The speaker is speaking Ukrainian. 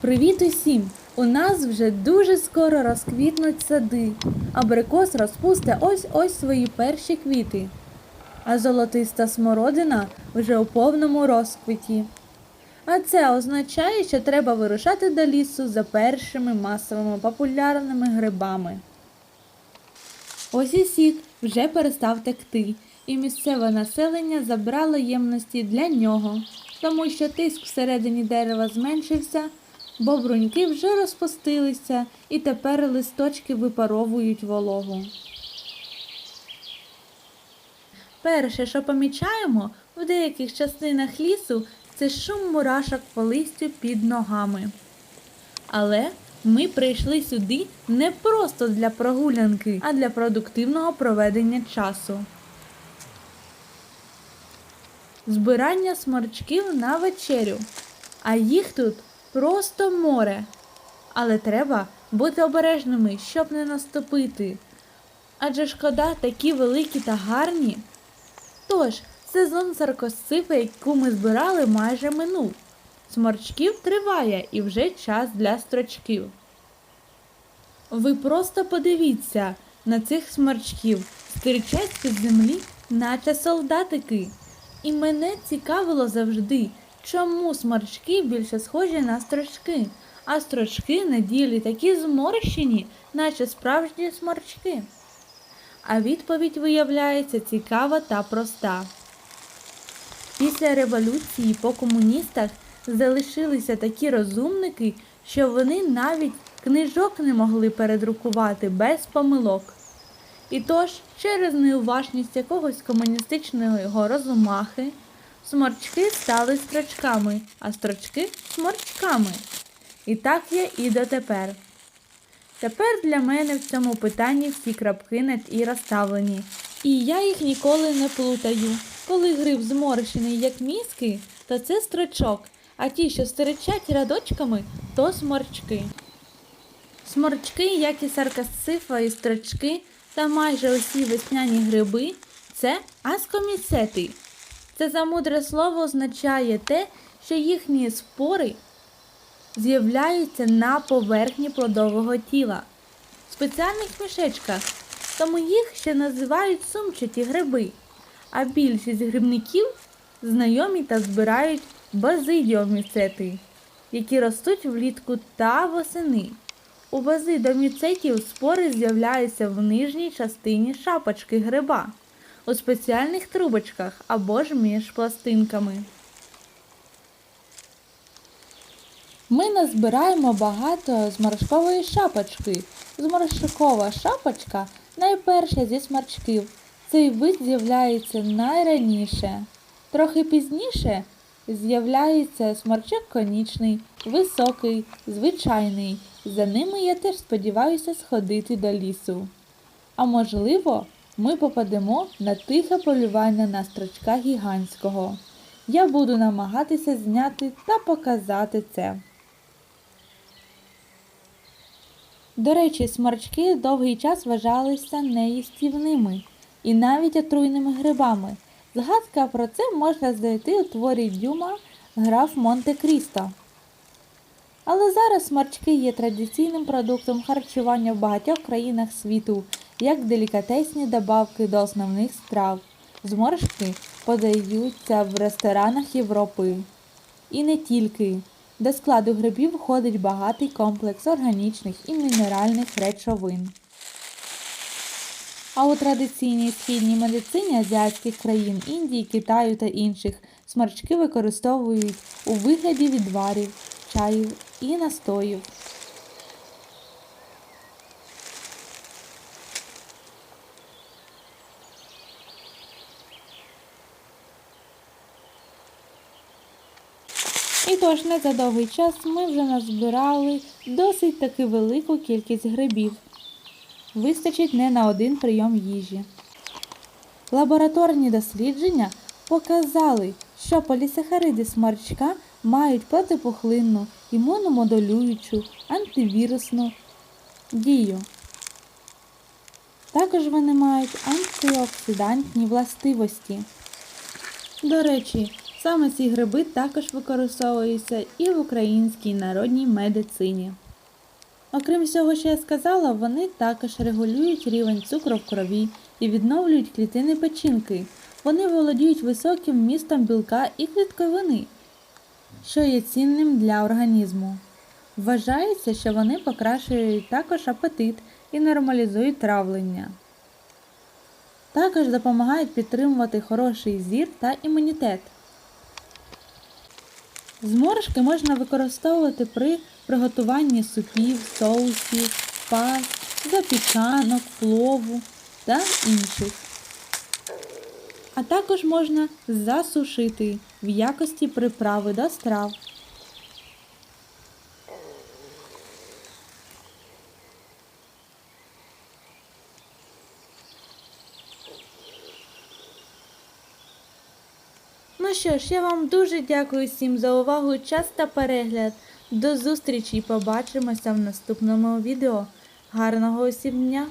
Привіт усім! У нас вже дуже скоро розквітнуть сади. Абрикос розпусте ось ось свої перші квіти. А золотиста смородина вже у повному розквіті. А це означає, що треба вирушати до лісу за першими масовими популярними грибами. Ось і сік вже перестав текти, і місцеве населення забрало ємності для нього, тому що тиск всередині дерева зменшився, бо бруньки вже розпустилися і тепер листочки випаровують вологу. Перше, що помічаємо в деяких частинах лісу, це шум мурашок по листю під ногами. Але ми прийшли сюди не просто для прогулянки, а для продуктивного проведення часу. Збирання сморчків на вечерю, а їх тут просто море. Але треба бути обережними, щоб не наступити. Адже шкода такі великі та гарні. Тож, сезон саркосцифи, яку ми збирали, майже минув. Сморчків триває і вже час для строчків. Ви просто подивіться на цих сморчків, стирчать з-під землі, наче солдатики. І мене цікавило завжди, чому сморчки більше схожі на строчки, а строчки на ділі такі зморщені, наче справжні сморчки. А відповідь виявляється цікава та проста. Після революції по комуністах залишилися такі розумники, що вони навіть книжок не могли передрукувати без помилок. І тож, через неуважність якогось комуністичного розумахи, сморчки стали строчками, а строчки сморчками. І так є і дотепер. Тепер для мене в цьому питанні всі крапки над і розставлені. І я їх ніколи не плутаю. Коли гриб зморщений, як мізки, то це строчок, а ті, що стеречать рядочками, то сморчки. Сморчки, як і саркасцифа і строчки, та майже усі весняні гриби це аскоміцети. Це замудре слово означає те, що їхні спори з'являються на поверхні плодового тіла в спеціальних мішечках, тому їх ще називають сумчаті гриби, а більшість грибників знайомі та збирають базидіоміцети, які ростуть влітку та восени. У базидоміцетів спори з'являються в нижній частині шапочки гриба, у спеціальних трубочках або ж між пластинками. Ми назбираємо багато зморшкової шапочки. Зморшкова шапочка найперша зі сморчків. Цей вид з'являється найраніше. Трохи пізніше з'являється сморчок конічний, високий, звичайний. За ними я теж сподіваюся сходити до лісу. А можливо, ми попадемо на тихе полювання на строчка гігантського. Я буду намагатися зняти та показати це. До речі, сморчки довгий час вважалися неїстівними і навіть отруйними грибами. Згадка про це можна знайти у творі Дюма граф Монте-Крісто. Але зараз сморчки є традиційним продуктом харчування в багатьох країнах світу, як делікатесні добавки до основних страв. Зморшки подаються в ресторанах Європи. І не тільки. До складу грибів входить багатий комплекс органічних і мінеральних речовин. А у традиційній східній медицині азіатських країн Індії, Китаю та інших сморчки використовують у вигляді відварів, чаїв і настоїв. І тож не за довгий час ми вже назбирали досить таки велику кількість грибів. Вистачить не на один прийом їжі. Лабораторні дослідження показали, що полісахариди сморчка мають протипухлинну, імуномодулюючу, антивірусну дію. Також вони мають антиоксидантні властивості. До речі, Саме ці гриби також використовуються і в українській народній медицині. Окрім всього, що я сказала, вони також регулюють рівень цукру в крові і відновлюють клітини печінки. Вони володіють високим містом білка і клітковини, що є цінним для організму. Вважається, що вони покращують також апетит і нормалізують травлення. Також допомагають підтримувати хороший зір та імунітет. Зморшки можна використовувати при приготуванні супів, соусів, паст, запіканок, плову та інших. А також можна засушити в якості приправи до страв. Ну що ж, я вам дуже дякую всім за увагу, час та перегляд. До зустрічі і побачимося в наступному відео. Гарного усім дня!